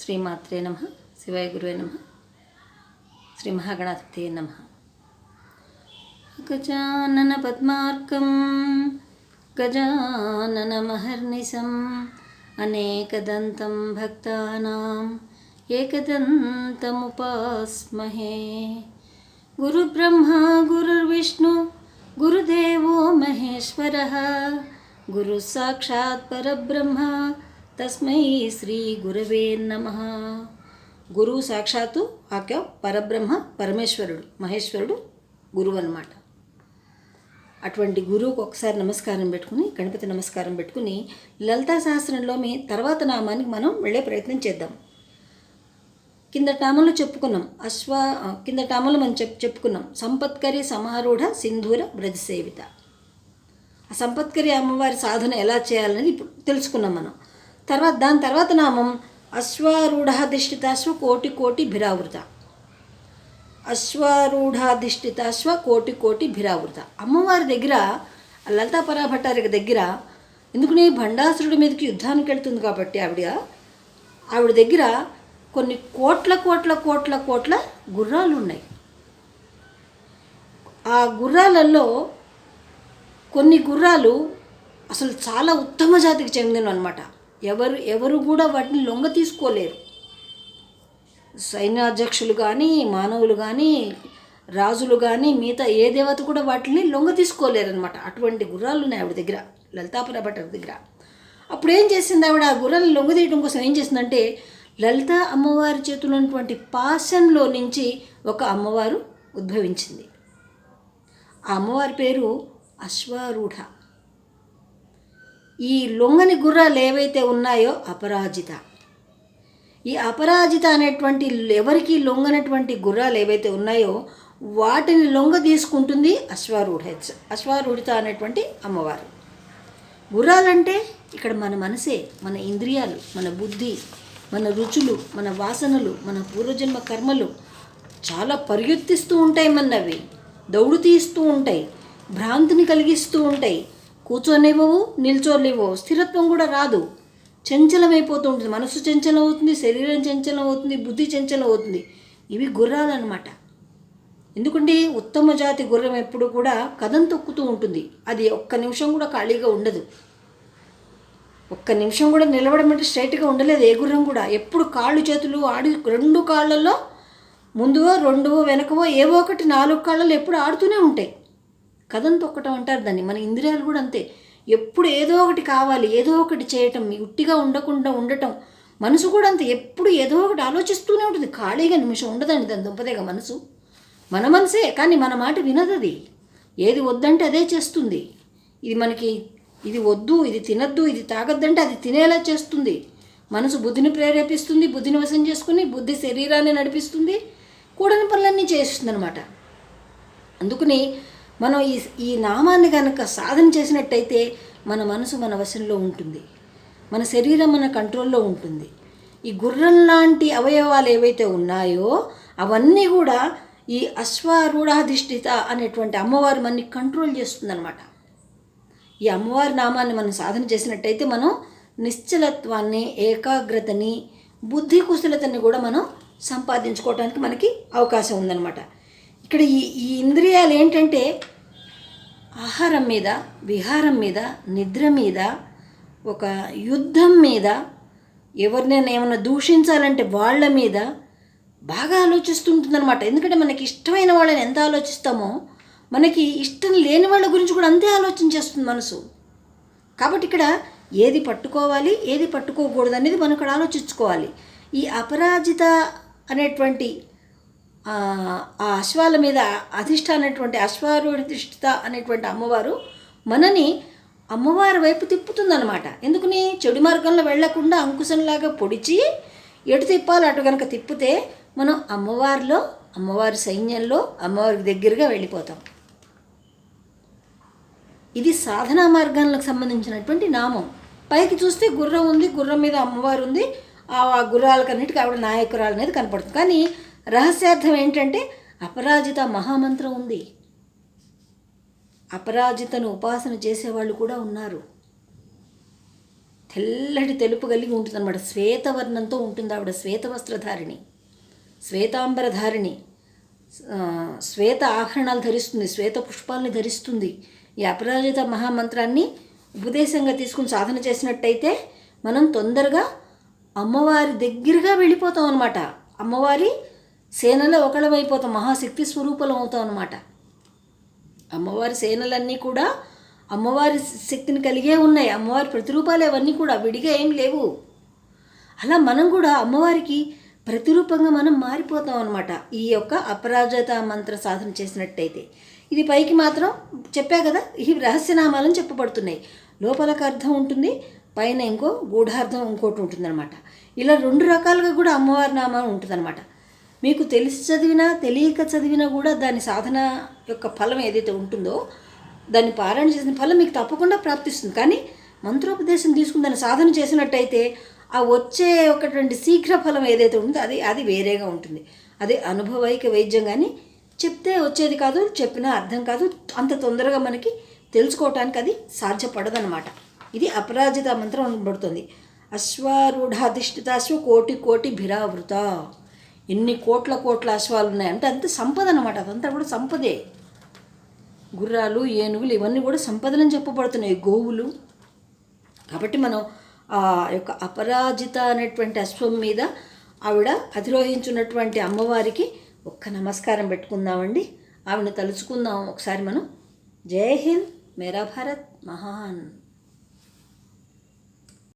శ్రీమాత్రే నమ శివాయ గురువే నమ శ్రీ మహాగణాధిపతే నమ గజానన పద్మార్కం గజాననమహర్నిశం అనేకదంతం భక్తానాం ఏకదంతముపాస్మహే గురుబ్రహ్మ గురుర్విష్ణు గురుదేవో మహేశ్వర గురు సాక్షాత్ పరబ్రహ్మ తస్మై శ్రీ గురవే నమ. గురువు సాక్షాత్తు ఆక్య పరబ్రహ్మ పరమేశ్వరుడు మహేశ్వరుడు గురువు అనమాట అటువంటి గురువుకు ఒకసారి నమస్కారం పెట్టుకుని గణపతి నమస్కారం పెట్టుకుని లలితా సహస్రంలో మీ తర్వాత నామానికి మనం వెళ్ళే ప్రయత్నం చేద్దాం. కింద టామంలో చెప్పుకున్నాం అశ్వ కింద టామంలో మనం చెప్ చెప్పుకున్నాం సంపత్కరి సమారూఢ సింధూర బ్రజసేవిత ఆ సంపత్కరి అమ్మవారి సాధన ఎలా చేయాలనేది ఇప్పుడు తెలుసుకున్నాం మనం. తర్వాత దాని తర్వాత నామం అశ్వారూఢాధిష్ఠితాశ్వ కోటి కోటి భిరావృత. అశ్వారూఢాధిష్ఠితాశ్వ కోటి కోటి భిరావృత. అమ్మవారి దగ్గర ఆ లలితా పరాభట్టారి దగ్గర ఎందుకని భండాసురుడి మీదకి యుద్ధానికి వెళ్తుంది కాబట్టి ఆవిడ ఆవిడ దగ్గర కొన్ని కోట్ల కోట్ల కోట్ల కోట్ల గుర్రాలు ఉన్నాయి. ఆ గుర్రాలలో కొన్ని గుర్రాలు అసలు చాలా ఉత్తమ జాతికి చెందినవి అనమాట ఎవరు ఎవరు కూడా వాటిని లొంగ తీసుకోలేరు. సైన్యాధ్యక్షులు కానీ మానవులు కానీ రాజులు కానీ మిగతా ఏ దేవత కూడా వాటిని లొంగ తీసుకోలేరనమాట అటువంటి గుర్రాలు ఉన్నాయి ఆవిడ దగ్గర లలితాపుర భట్టర్ దగ్గర. అప్పుడు ఏం చేసింది ఆవిడ? ఆ గుర్రాలను లొంగ తీయడం కోసం ఏం చేసిందంటే లలిత అమ్మవారి చేతులు ఉన్నటువంటి పాశంలో నుంచి ఒక అమ్మవారు ఉద్భవించింది. ఆ అమ్మవారి పేరు అశ్వారూఢ. ఈ లొంగని గుర్రాలు ఏవైతే ఉన్నాయో అపరాజిత. ఈ అపరాజిత అనేటువంటి ఎవరికి లొంగనటువంటి గుర్రాలు ఏవైతే ఉన్నాయో వాటిని లొంగ తీసుకుంటుంది అశ్వారూఢ అశ్వారూఢిత అనేటువంటి అమ్మవారు. గుర్రాలంటే ఇక్కడ మన మనసే మన ఇంద్రియాలు మన బుద్ధి మన రుచులు మన వాసనలు మన పూర్వజన్మ కర్మలు చాలా పరిగెత్తిస్తూ ఉంటాయి మనవి దౌడు తీస్తూ ఉంటాయి భ్రాంతిని కలిగిస్తూ ఉంటాయి. కూర్చోనివ్వవు నిల్చోనివ్వవు. స్థిరత్వం కూడా రాదు. చంచలమైపోతూ ఉంటుంది మనసు చంచలం అవుతుంది శరీరం చంచలం అవుతుంది బుద్ధి చంచలం అవుతుంది ఇవి గుర్రాలు అనమాట ఎందుకంటే ఉత్తమ జాతి గుర్రం ఎప్పుడు కూడా కథం తొక్కుతూ ఉంటుంది. అది ఒక్క నిమిషం కూడా ఖాళీగా ఉండదు. ఒక్క నిమిషం కూడా నిలబడమంటే అంటే స్ట్రైట్గా ఉండలేదు ఏ గుర్రం కూడా. ఎప్పుడు కాళ్ళు చేతులు ఆడి రెండు కాళ్ళల్లో ముందువో రెండువో వెనకవో ఏవో ఒకటి నాలుగు కాళ్ళలో ఎప్పుడు ఆడుతూనే ఉంటాయి. కథను తొక్కటం అంటారు దాన్ని. మన ఇంద్రియాలు కూడా అంతే. ఎప్పుడు ఏదో ఒకటి కావాలి ఏదో ఒకటి చేయటం ఉట్టిగా ఉండకుండా ఉండటం. మనసు కూడా అంతే. ఎప్పుడు ఏదో ఒకటి ఆలోచిస్తూనే ఉంటుంది. ఖాళీగా నిమిషం ఉండదండి దాని దుంపదేగా మనసు. మన మనసే కానీ మన మాట వినదు అది. ఏది వద్దంటే అదే చేస్తుంది. ఇది మనకి ఇది వద్దు ఇది తినద్దు ఇది తాగొద్దంటే అది తినేలా చేస్తుంది. మనసు బుద్ధిని ప్రేరేపిస్తుంది బుద్ధిని వశం చేసుకుని బుద్ధి శరీరాన్ని నడిపిస్తుంది కూడని పనులన్నీ చేస్తుంది అనమాట అందుకని మనం ఈ ఈ నామాన్ని కనుక సాధన చేసినట్టయితే మన మనసు మన వశంలో ఉంటుంది. మన శరీరం మన కంట్రోల్లో ఉంటుంది. ఈ గుర్రం లాంటి అవయవాలు ఏవైతే ఉన్నాయో అవన్నీ కూడా ఈ అశ్వారూఢాధిష్ఠిత అనేటువంటి అమ్మవారు మనని కంట్రోల్ చేస్తుందన్నమాట. ఈ అమ్మవారి నామాన్ని మనం సాధన చేసినట్టయితే మనం నిశ్చలత్వాన్ని ఏకాగ్రతని బుద్ధి కుశలతని కూడా మనం సంపాదించుకోవడానికి మనకి అవకాశం ఉందన్నమాట. ఇక్కడ ఈ ఈ ఇంద్రియాలు ఏంటంటే ఆహారం మీద విహారం మీద నిద్ర మీద ఒక యుద్ధం మీద ఎవరినైనా ఏమైనా దూషించాలంటే వాళ్ళ మీద బాగా ఆలోచిస్తుంటుందన్నమాట. ఎందుకంటే మనకి ఇష్టమైన వాళ్ళని ఎంత ఆలోచిస్తామో మనకి ఇష్టం లేని వాళ్ళ గురించి కూడా అంతే ఆలోచన చేస్తుంది మనసు. కాబట్టి ఇక్కడ ఏది పట్టుకోవాలి ఏది పట్టుకోకూడదు అనేది మనం ఇక్కడ ఆలోచించుకోవాలి. ఈ అపరాజిత అనేటువంటి ఆ అశ్వాల మీద అధిష్ట అనేటువంటి అశ్వారూఢిష్ఠిత అనేటువంటి అమ్మవారు మనని అమ్మవారి వైపు తిప్పుతుందనమాట ఎందుకని? చెడు మార్గంలో వెళ్ళకుండా అంకుశంలాగా పొడిచి ఎటు తిప్పాలి అటు కనుక తిప్పితే మనం అమ్మవారిలో అమ్మవారి సైన్యంలో అమ్మవారికి దగ్గరగా వెళ్ళిపోతాం. ఇది సాధనా మార్గాలకు సంబంధించినటువంటి నామం. పైకి చూస్తే గుర్రం ఉంది గుర్రం మీద అమ్మవారు ఉంది. ఆ గుర్రాలకన్నిటికీ ఆవిడ నాయకురాలు అనేది కనపడుతుంది. కానీ రహస్యార్థం ఏంటంటే అపరాజిత మహామంత్రం ఉంది. అపరాజితను ఉపాసన చేసేవాళ్ళు కూడా ఉన్నారు. తెల్లటి తెలుపు కలిగి ఉంటుంది అనమాట శ్వేతవర్ణంతో ఉంటుంది ఆవిడ శ్వేత వస్త్రధారిణి శ్వేతాంబరధారిణి శ్వేత ఆభరణాలు ధరిస్తుంది శ్వేత పుష్పాలని ధరిస్తుంది. ఈ అపరాజిత మహామంత్రాన్ని ఉపదేశంగా తీసుకుని సాధన చేసినట్టయితే మనం తొందరగా అమ్మవారి దగ్గరగా వెళ్ళిపోతాం అనమాట అమ్మవారి సేనలో ఒకళ్ళమైపోతాం మహాశక్తి స్వరూపలం అవుతాం అనమాట అమ్మవారి సేనలన్నీ కూడా అమ్మవారి శక్తిని కలిగే ఉన్నాయి. అమ్మవారి ప్రతిరూపాలు అవన్నీ కూడా విడిగా ఏం లేవు. అలా మనం కూడా అమ్మవారికి ప్రతిరూపంగా మనం మారిపోతాం అనమాట ఈ యొక్క అపరాజిత మంత్ర సాధన చేసినట్టయితే. ఇది పైకి మాత్రం చెప్పా కదా ఈ రహస్యనామాలను చెప్పబడుతున్నాయి. లోపలకు అర్థం ఉంటుంది పైన ఇంకో గూఢార్థం ఇంకోటి ఉంటుందన్నమాట. ఇలా రెండు రకాలుగా కూడా అమ్మవారి నామం ఉంటుందన్నమాట. మీకు తెలిసి చదివినా తెలియక చదివినా కూడా దాని సాధన యొక్క ఫలం ఏదైతే ఉంటుందో దాన్ని పారాయణ చేసిన ఫలం మీకు తప్పకుండా ప్రాప్తిస్తుంది. కానీ మంత్రోపదేశం తీసుకుని దాన్ని సాధన చేసినట్టయితే ఆ వచ్చే ఒకటువంటి శీఘ్ర ఫలం ఏదైతే ఉందో అది అది వేరేగా ఉంటుంది. అది అనుభవైక వైద్యం కానీ చెప్తే వచ్చేది కాదు చెప్పినా అర్థం కాదు అంత తొందరగా మనకి తెలుసుకోవటానికి అది సాధ్యపడదనమాట ఇది అపరాజిత మంత్రం అనబడుతుంది. అశ్వారూఢాధిష్ఠిత అశ్వ కోటి కోటి భిరావృత. ఎన్ని కోట్ల కోట్ల అశ్వాలు ఉన్నాయి? అంటే అంత సంపద అనమాట అదంతా కూడా సంపదే. గుర్రాలు ఏనుగులు ఇవన్నీ కూడా సంపదలని చెప్పబడుతున్నాయి. గోవులు. కాబట్టి మనం ఆ యొక్క అపరాజిత అనేటువంటి అశ్వం మీద ఆవిడ అధిరోహించున్నటువంటి అమ్మవారికి ఒక్క నమస్కారం పెట్టుకుందామండి. ఆవిడని తలుచుకుందాం. ఒకసారి మనం జై హింద్ మేరా భారత్ మహాన్.